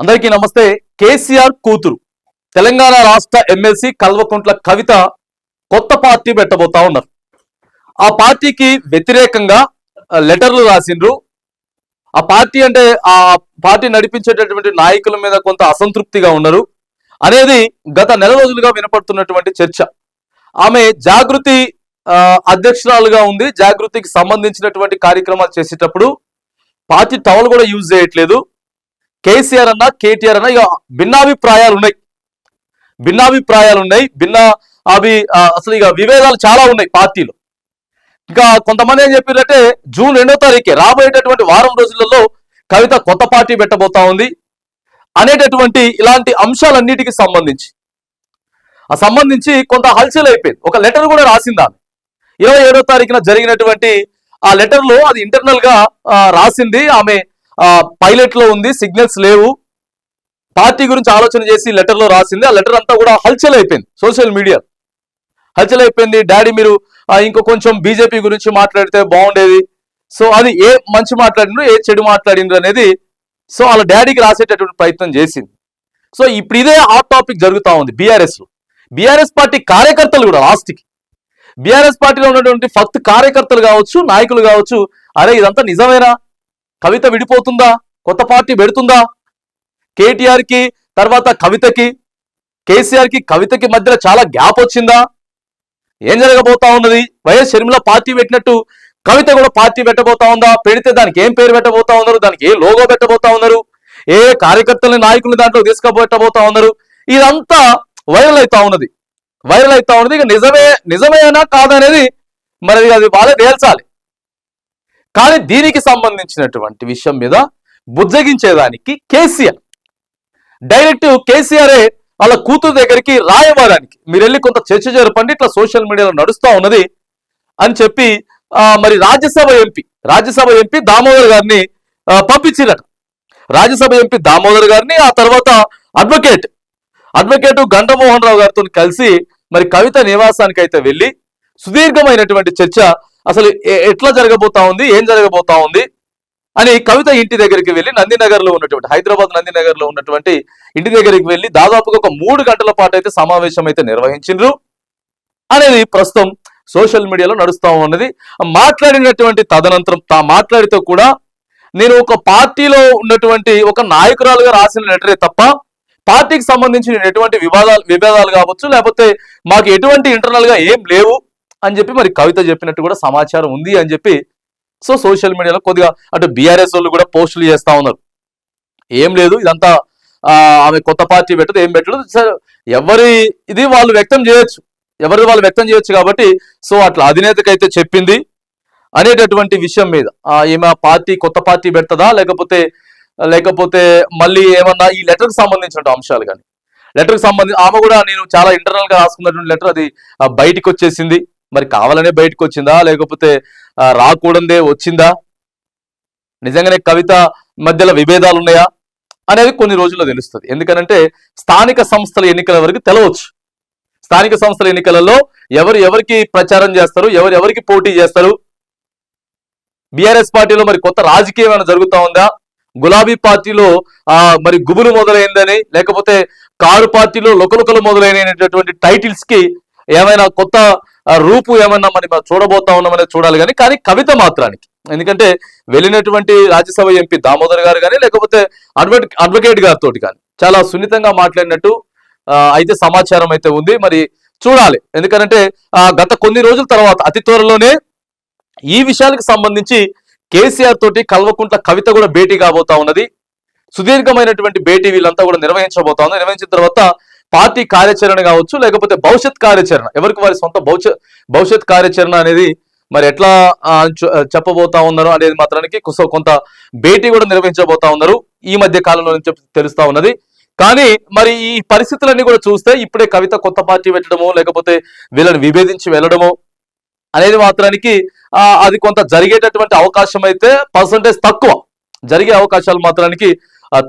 అందరికీ నమస్తే. కేసీఆర్ కూతురు. తెలంగాణ రాష్ట్ర ఎమ్మెల్సీ కల్వకుంట్ల కవిత కొత్త పార్టీ పెట్టబోతా ఉన్నారు. ఆ పార్టీకి వ్యతిరేకంగా లెటర్లు రాసిండ్రు. ఆ పార్టీ అంటే ఆ పార్టీ నడిపించేటటువంటి నాయకుల మీద కొంత అసంతృప్తిగా ఉన్నారు. అనేది గత నెల రోజులుగా వినపడుతున్నటువంటి చర్చ. ఆమె జాగృతి అధ్యక్షురాలుగా ఉంది. జాగృతికి సంబంధించినటువంటి కార్యక్రమాలు చేసేటప్పుడు పార్టీ టవల్ కూడా యూజ్ చేయట్లేదు. కేసీఆర్ అన్న కేటీఆర్ అన్న ఇక భిన్నాభిప్రాయాలు ఉన్నాయి భిన్నాభిప్రాయాలు ఉన్నాయి భిన్న అవి అసలు ఇక విభేదాలు చాలా ఉన్నాయి పార్టీలో. ఇంకా కొంతమంది ఏం చెప్పారంటే జూన్ రెండో తారీఖే రాబోయేటటువంటి వారం రోజులలో కవిత కొత్త పార్టీ పెట్టబోతా ఉంది అనేటటువంటి ఇలాంటి అంశాలన్నిటికి సంబంధించి. ఆ సంబంధించి కొంత హల్చల్ అయిపోయింది ఒక లెటర్ కూడా రాసింది ఆమె. ఇరవై ఏడో తారీఖున జరిగినటువంటి ఆ లెటర్లో అది ఇంటర్నల్గా రాసింది ఆమె పైలట్లో ఉంది సిగ్నల్స్ లేవు. పార్టీ గురించి ఆలోచన చేసి లెటర్లో రాసింది. ఆ లెటర్ అంతా కూడా హల్చల్ అయిపోయింది సోషల్ మీడియా హల్చల్ అయిపోయింది. డాడీ మీరు ఇంకో కొంచెం బీజేపీ గురించి మాట్లాడితే బాగుండేది. సో అది ఏ మంచి మాట్లాడిండ్రు ఏ చెడు మాట్లాడిండ్రు అనేది సో వాళ్ళ డాడీకి రాసేటటువంటి ప్రయత్నం చేసింది. సో ఇప్పుడు ఇదే హాట్ టాపిక్ జరుగుతా ఉంది బీఆర్ఎస్లో. బీఆర్ఎస్ పార్టీ కార్యకర్తలు కూడా లాస్ట్కి. బీఆర్ఎస్ పార్టీలో ఉన్నటువంటి ఫక్త్ కార్యకర్తలు కావచ్చు నాయకులు కావచ్చు అరే ఇదంతా నిజమేనా? కవిత విడిపోతుందా? కొత్త పార్టీ పెడుతుందా? కేటీఆర్కి తర్వాత కవితకి కేసీఆర్కి కవితకి మధ్యలో చాలా గ్యాప్ వచ్చిందా? ఏం జరగబోతా ఉన్నది? వైఎస్ షర్మిల పార్టీ పెట్టినట్టు కవిత కూడా పార్టీ పెట్టబోతా ఉందా? పెడితే దానికి ఏం పేరు పెట్టబోతా ఉన్నారు? దానికి ఏ లోగో పెట్టబోతా ఉన్నారు? ఏ కార్యకర్తలని నాయకుల్ని దాంట్లో తీసుకుపెట్టబోతా ఉన్నారు? ఇదంతా వైరల్ అవుతా ఉన్నది. వైరల్ అవుతా ఉన్నది. ఇక నిజమే నిజమేనా కాదనేది మరి అది వాళ్ళే తేల్చాలి. కానీ దీనికి సంబంధించినటువంటి విషయం మీద బుజ్జగించేదానికి కేసీఆర్. డైరెక్ట్ కేసీఆరే వాళ్ళ కూతురు దగ్గరికి రాయబారానికి మీరు వెళ్ళి కొంత చర్చ జరపండి ఇట్లా సోషల్ మీడియాలో నడుస్తూ ఉన్నది అని చెప్పి మరి రాజ్యసభ ఎంపీ రాజ్యసభ ఎంపీ దామోదర్ గారిని ఆ, పంపించిరట రాజ్యసభ ఎంపీ దామోదర్ గారిని ఆ తర్వాత అడ్వకేట్ అడ్వకేట్ గంటమోహన్ రావు గారితో కలిసి మరి కవిత నివాసానికి అయితే వెళ్ళి సుదీర్ఘమైనటువంటి చర్చ అసలు ఎట్లా జరగబోతా ఉంది? ఏం జరగబోతా ఉంది? అని కవిత ఇంటి దగ్గరికి వెళ్ళి నందినగర్లో ఉన్నటువంటి హైదరాబాద్ నందినగర్లో ఉన్నటువంటి ఇంటి దగ్గరికి వెళ్ళి దాదాపుగా ఒక మూడు గంటల పాటు అయితే సమావేశం అయితే నిర్వహించిండ్రు. అనేది ప్రస్తుతం సోషల్ మీడియాలో నడుస్తూ ఉన్నది. మాట్లాడినటువంటి తదనంతరం తా మాట్లాడితే కూడా నేను ఒక పార్టీలో ఉన్నటువంటి ఒక నాయకురాలుగా రాసిన లెటరే తప్ప పార్టీకి సంబంధించిన ఎటువంటి వివాదాలు విభేదాలు కావచ్చు లేకపోతే మాకు ఎటువంటి ఇంటర్నల్గా ఏం లేవు. అని చెప్పి మరి కవిత చెప్పినట్టు కూడా సమాచారం ఉంది అని చెప్పి సో సోషల్ మీడియాలో కొద్దిగా అటు బీఆర్ఎస్ వాళ్ళు కూడా పోస్టులు చేస్తూ ఉన్నారు. ఏం లేదు ఇదంతా ఆమె కొత్త పార్టీ పెట్టదు ఏం పెట్టదు. సరే, ఎవరి ఇది వాళ్ళు వ్యక్తం చేయొచ్చు. ఎవరి వాళ్ళు వ్యక్తం చేయొచ్చు కాబట్టి సో అట్లా అధినేతకైతే చెప్పింది అనేటటువంటి విషయం మీద. ఈమె పార్టీ కొత్త పార్టీ పెడతదా? లేకపోతే లేకపోతే మళ్ళీ ఏమన్నా ఈ లెటర్కి సంబంధించిన అంశాలు కానీ? లెటర్కి సంబంధించి ఆమె కూడా నేను చాలా ఇంటర్నల్గా రాసుకున్నటువంటి లెటర్ అది బయటకు బయటికి వచ్చేసింది మరి కావాలనే బయటకు వచ్చిందా? లేకపోతే రాకూడదే వచ్చిందా? నిజంగానే కవిత మధ్యలో విభేదాలు ఉన్నాయా అనేది కొన్ని రోజుల్లో తెలుస్తుంది. ఎందుకనంటే స్థానిక సంస్థల ఎన్నికల వరకు తెలవచ్చు. స్థానిక సంస్థల ఎన్నికలలో ఎవరు ఎవరికి ప్రచారం చేస్తారు ఎవరు ఎవరికి పోటీ చేస్తారు? బీఆర్ఎస్ పార్టీలో మరి కొత్త రాజకీయం ఏమైనా జరుగుతా ఉందా? గులాబీ పార్టీలో ఆ మరి గుబులు మొదలైందని లేకపోతే కారు పార్టీలో లొకలొకలు మొదలైనటువంటి టైటిల్స్కి ఏమైనా కొత్త రూపు ఏమన్నా మనం చూడబోతా ఉన్నామనేది చూడాలి కానీ కానీ కవిత మాత్రానికి. ఎందుకంటే వెళ్ళినటువంటి రాజ్యసభ ఎంపీ దామోదర్ గారు కానీ లేకపోతే అడ్వకేట్ అడ్వకేట్ గారితో కానీ చాలా సున్నితంగా మాట్లాడినట్టు అయితే సమాచారం అయితే ఉంది. మరి చూడాలి. ఎందుకంటే ఆ, గత కొన్ని రోజుల తర్వాత అతి త్వరలోనే ఈ విషయాలకు సంబంధించి కేసీఆర్ తోటి కల్వకుంట్ల కవిత కూడా భేటీ కాబోతా ఉన్నది. సుదీర్ఘమైనటువంటి భేటీ వీళ్ళంతా కూడా నిర్వహించబోతా ఉంది. నిర్వహించిన తర్వాత పార్టీ కార్యాచరణ కావచ్చు లేకపోతే భవిష్యత్ కార్యాచరణ. ఎవరికి వారి సొంత భవిష్యత్ భవిష్యత్ కార్యాచరణ అనేది మరి ఎట్లా చెప్పబోతా ఉన్నారు అనేది మాత్రానికి కొంత భేటీ కూడా నిర్వహించబోతా ఉన్నారు. ఈ మధ్య కాలంలో తెలుస్తా ఉన్నది. కానీ మరి ఈ పరిస్థితులన్నీ కూడా చూస్తే ఇప్పుడే కవిత కొత్త పార్టీ పెట్టడము లేకపోతే వీళ్ళని విభేదించి వెళ్ళడము అనేది మాత్రానికి అది కొంత జరిగేటటువంటి అవకాశం అయితే పర్సంటేజ్ తక్కువ. జరిగే అవకాశాలు మాత్రానికి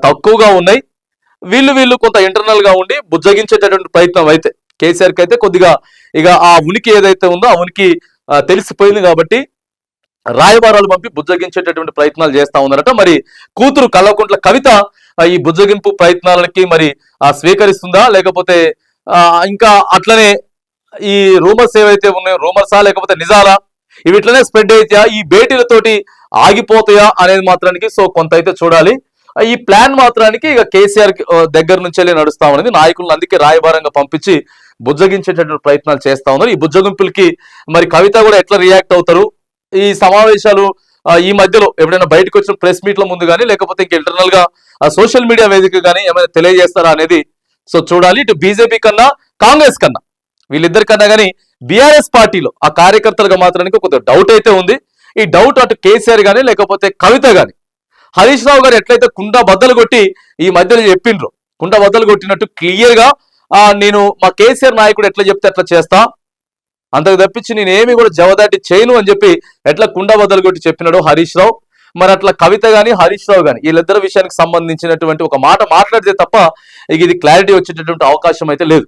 తక్కువగా ఉన్నాయి. వీళ్ళు వీళ్ళు కొంత ఇంటర్నల్గా ఉండి బుజ్జగించేటటువంటి ప్రయత్నం అయితే కేసీఆర్ అయితే కొద్దిగా ఇక ఆ ఉనికి ఏదైతే ఉందో ఆ ఉనికి తెలిసిపోయింది కాబట్టి రాయబారాలు పంపి బుజ్జగించేటటువంటి ప్రయత్నాలు చేస్తా ఉన్నారట. మరి కూతురు కల్వకుంట్ల కవిత ఈ బుజ్జగింపు ప్రయత్నాలకి మరి ఆ, స్వీకరిస్తుందా? లేకపోతే ఇంకా అట్లనే ఈ రూమర్స్ ఏవైతే ఉన్నాయో రూమర్సా? లేకపోతే నిజాలా? ఇవి ఇట్లనే స్ప్రెడ్ అయితే ఈ భేటీలతోటి ఆగిపోతాయా? అనేది మాత్రానికి సో కొంత అయితే చూడాలి. ఈ ప్లాన్ మాత్రానికి ఇక కేసీఆర్ దగ్గర నుంచి వెళ్ళి నడుస్తా ఉన్నది నాయకులను అందుకే రాయబారంగా పంపించి బుజ్జగించేటటువంటి ప్రయత్నాలు చేస్తా ఉన్నారు. ఈ బుజ్జగింపులకి మరి కవిత కూడా ఎట్లా రియాక్ట్ అవుతారు? ఈ సమావేశాలు ఈ మధ్యలో ఎప్పుడైనా బయటకు వచ్చిన ప్రెస్ మీట్ల ముందు కానీ లేకపోతే ఇంకా ఇంటర్నల్గా సోషల్ మీడియా వేదిక కానీ ఏమైనా తెలియజేస్తారా అనేది సో చూడాలి. ఇటు బీజేపీ కన్నా కాంగ్రెస్ కన్నా వీళ్ళిద్దరి కన్నా కానీ బీఆర్ఎస్ పార్టీలో ఆ కార్యకర్తలుగా మాత్రానికి కొంత డౌట్ అయితే ఉంది. ఈ డౌట్ అటు కేసీఆర్ కానీ లేకపోతే కవిత కానీ హరీష్ రావు గారు ఎట్లయితే కుండ బద్దలు కొట్టి ఈ మధ్యలో చెప్పిండ్రు. కుండ బద్దలు కొట్టినట్టు క్లియర్గా నేను మా కేసీఆర్ నాయకుడు ఎట్లా చెప్తే అట్లా చేస్తా. అంతకు తప్పించి నేనేమి కూడా జవదాటి చేయను అని చెప్పి ఎట్లా కుండ బద్దలు కొట్టి చెప్పినాడు హరీష్ రావు. మరి అట్లా కవిత గాని హరీష్ రావు గాని వీళ్ళిద్దరు విషయానికి సంబంధించినటువంటి ఒక మాట మాట్లాడితే తప్ప ఇది క్లారిటీ వచ్చేటటువంటి అవకాశం అయితే లేదు.